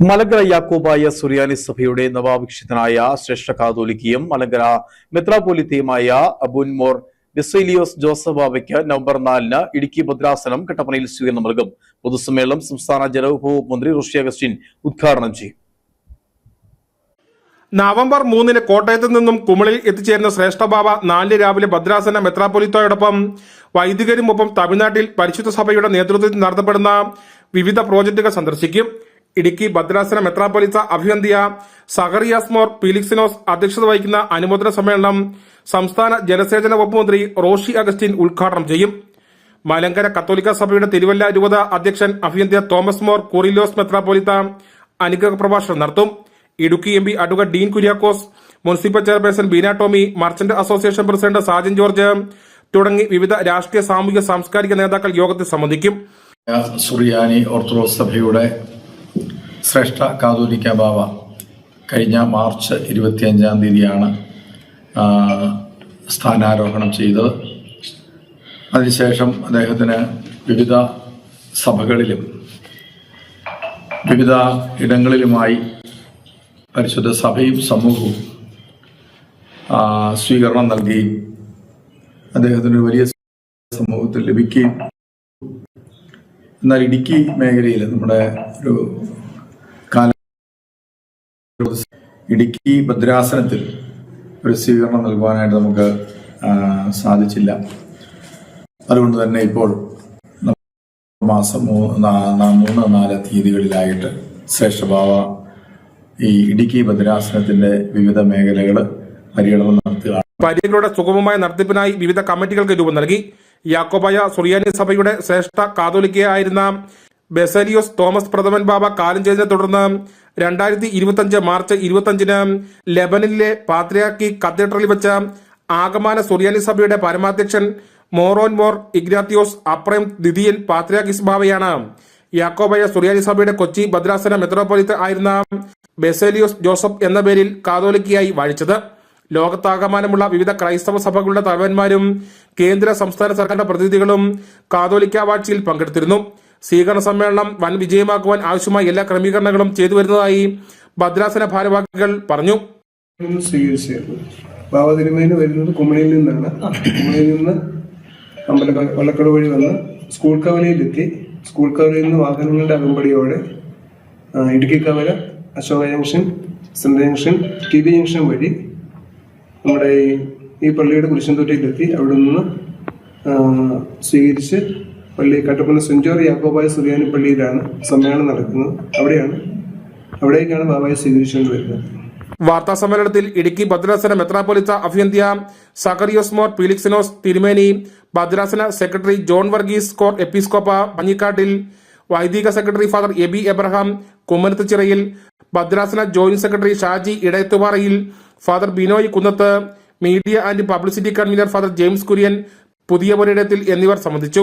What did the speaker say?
മലങ്കര യാക്കോബായ സുറിയാനി സഭയുടെ നവാഭിക്ഷിതനായ ശ്രേഷ്ഠ കാതോലിക്കയും മലങ്കര മെത്രാപോലിത്തയുമായ അബുൻമോർ ബിസൈലിയോസ് ജോസഫ് ബാബയ്ക്ക് നവംബർ നാലിന് ഇടുക്കി ഭദ്രാസനം കട്ടപ്പനയിൽ സ്വീകരണം നൽകും. പൊതുസമ്മേളനം സംസ്ഥാന ജലവിഭവ മന്ത്രി ഋഷി അഗസ്റ്റിൻ ഉദ്ഘാടനം ചെയ്യും. നവംബർ മൂന്നിന് കോട്ടയത്ത് നിന്നും കുമളിൽ എത്തിച്ചേരുന്ന ശ്രേഷ്ഠബാബ നാലിന് രാവിലെ ഭദ്രാസന മെത്രാപ്പൊലിത്തോടൊപ്പം വൈദികരുമൊപ്പം തമിഴ്നാട്ടിൽ പരിശുദ്ധ സഭയുടെ നേതൃത്വത്തിൽ നടത്തപ്പെടുന്ന വിവിധ പ്രോജക്റ്റുകൾ സന്ദർശിക്കും. ഇടുക്കി ഭദ്രാസന മെത്രാപ്പൊലിത്ത അഭിനന്ദിയ സഹറിയാസ് മോർ അധ്യക്ഷത വഹിക്കുന്ന അനുമോദന സമ്മേളനം സംസ്ഥാന ജലസേചന വകുപ്പ് മന്ത്രി റോഷി അഗസ്റ്റിൻ ഉദ്ഘാടനം ചെയ്യും. മലങ്കര കത്തോലിക്ക സഭയുടെ തിരുവല്ല രൂപത അധ്യക്ഷൻ അഭിയന്ത്യ തോമസ് മോർ കുറിലോസ് മെത്രാപ്പൊലിത്ത അനുഗ്രഹ പ്രഭാഷണം നടത്തും. Idukki M P advocate Dean Kuriakose municipal chairperson Beena Tomy merchant association president Sajan George തുടങ്ങി വിവിധ രാഷ്ട്രീയ സാമൂഹിക സാംസ്കാരിക നേതാക്കൾ യോഗത്തിൽ സംബന്ധിക്കും. സുറിയാനി ഓർത്തഡോക്സ് സഭയുടെ ശ്രേഷ്ഠ കാതോലിക്ക ബാവ കഴിഞ്ഞ മാർച്ച് ഇരുപത്തിയഞ്ചാം തീയതിയാണ് സ്ഥാനാരോഹണം ചെയ്തത്. അതിനുശേഷം അദ്ദേഹത്തിന് വിവിധ സഭകളിലും വിവിധ ഇടങ്ങളിലുമായി പരിശുദ്ധ സഭയും സമൂഹവും സ്വീകരണം നൽകുകയും അദ്ദേഹത്തിന് വലിയ സമൂഹത്തിൽ ലഭിക്കുകയും. എന്നാൽ ഇടുക്കി മേഖലയിൽ നമ്മുടെ ഒരു ഇടുക്കി ഭദ്രാസനത്തിൽ ഒരു സ്വീകരണം നൽകുവാനായിട്ട് നമുക്ക് സാധിച്ചില്ല. അതുകൊണ്ട് തന്നെ ഇപ്പോൾ മാസം മൂന്ന് നാല് തീയതികളിലായിട്ട് ശ്രേഷ്ഠഭാവ ഈ ഇടുക്കി ഭദ്രാസനത്തിന്റെ വിവിധ മേഖലകൾ പര്യടനം നടത്തുകയാണ്. പര്യടനയുടെ സുഗമമായ നടത്തിപ്പിനായി വിവിധ കമ്മിറ്റികൾക്ക് രൂപം നൽകി. യാക്കോബായ സുറിയാനി സഭയുടെ ശ്രേഷ്ഠ കാതോലിക്കയായിരുന്ന ബെസലിയോസ് തോമസ് പ്രഥമൻ ബാബ കാലം ചെയ്തതിനെ തുടർന്ന് രണ്ടായിരത്തി ഇരുപത്തിയഞ്ച് മാർച്ച് ഇരുപത്തിയഞ്ചിന് ലെബനിലെ പാത്രിയാക്കി കത്തീഡ്രലിൽ വെച്ച ആഗമാന സുറിയാനി സഭയുടെ പരമാധ്യക്ഷൻ മോറോൻ മോർ ഇഗ്നാത്തിയോസ് അപ്രയം ദിദിയൻ പാത്രിയാക്കിസ് ബാബയാണ് യാക്കോബയ സുറിയാനി സഭയുടെ കൊച്ചി ഭദ്രാസന മെത്രോപൊലിത്ത ആയിരുന്ന ബെസേലിയോസ് ജോസഫ് എന്ന പേരിൽ കാതോലിക്കയായി വാഴിച്ചത്. ലോകത്താകമാനമുള്ള വിവിധ ക്രൈസ്തവ സഭകളുടെ തലവന്മാരും കേന്ദ്ര സംസ്ഥാന സർക്കാരിന്റെ പ്രതിനിധികളും കാതോലിക്ക വാഴ്ചയിൽ പങ്കെടുത്തിരുന്നു. സ്വീകരണ സമ്മേളനം വൻ വിജയമാക്കുവാൻ ആവശ്യമായ എല്ലാ ക്രമീകരണങ്ങളും ചെയ്തു വരുന്നതായി ഭദ്രാസന ഭാരവാഹികൾ പറഞ്ഞു. നിന്ന് സ്വീകരിച്ചായിരുന്നു വരുന്നത് കുമളിയിൽ നിന്നാണ്. കുമളിയിൽ നിന്ന് അമ്പല വള്ളക്കട വഴി വന്ന് സ്കൂൾ കവലയിലെത്തി. സ്കൂൾ കവലയിൽ നിന്ന് വാഹനങ്ങളുടെ അകമ്പടിയോടെ ഇടുക്കി കവല Ashoka junction central junction T B junction വഴി നമ്മുടെ ഈ പള്ളിയുടെ കുരിശൻതൊട്ടിയിലെത്തി അവിടെ നിന്ന് സ്വീകരിച്ച് പള്ളി കട്ടപ്പന സെഞ്ചോറി യാക്കോബായ സുറിയാനി പള്ളിയിലാണ് സമ്മേളനം നടക്കുന്നത്. അവിടെയാണ് അവിടേക്കാണ് ബാബായെ സ്വീകരിച്ചുകൊണ്ട് വരുന്നത്. വാർത്താ സമ്മേളനത്തിൽ ഇടുക്കി ഭദ്രാസന മെത്രാപ്പൊലിത്ത അഭ്യന്ത്യ സഖറിയോസ്മോർ മോർ പീലിക്സിനോസ് തിരുമേനി ഭദ്രാസന സെക്രട്ടറി ജോൺ വർഗീസ് കോർ എപ്പിസ്കോപ്പ പഞ്ഞിക്കാട്ടിൽ വൈദിക സെക്രട്ടറി ഫാദർ എബി എബ്രഹാം കുമ്മനത്ത് ചിറയിൽ ഭദ്രാസന joint secretary Shaji Idayathuparayil father Binoy Kunnath media and publicity convener father James Kurian Puthiya Purayidathil എന്നിവർ സംബന്ധിച്ചു.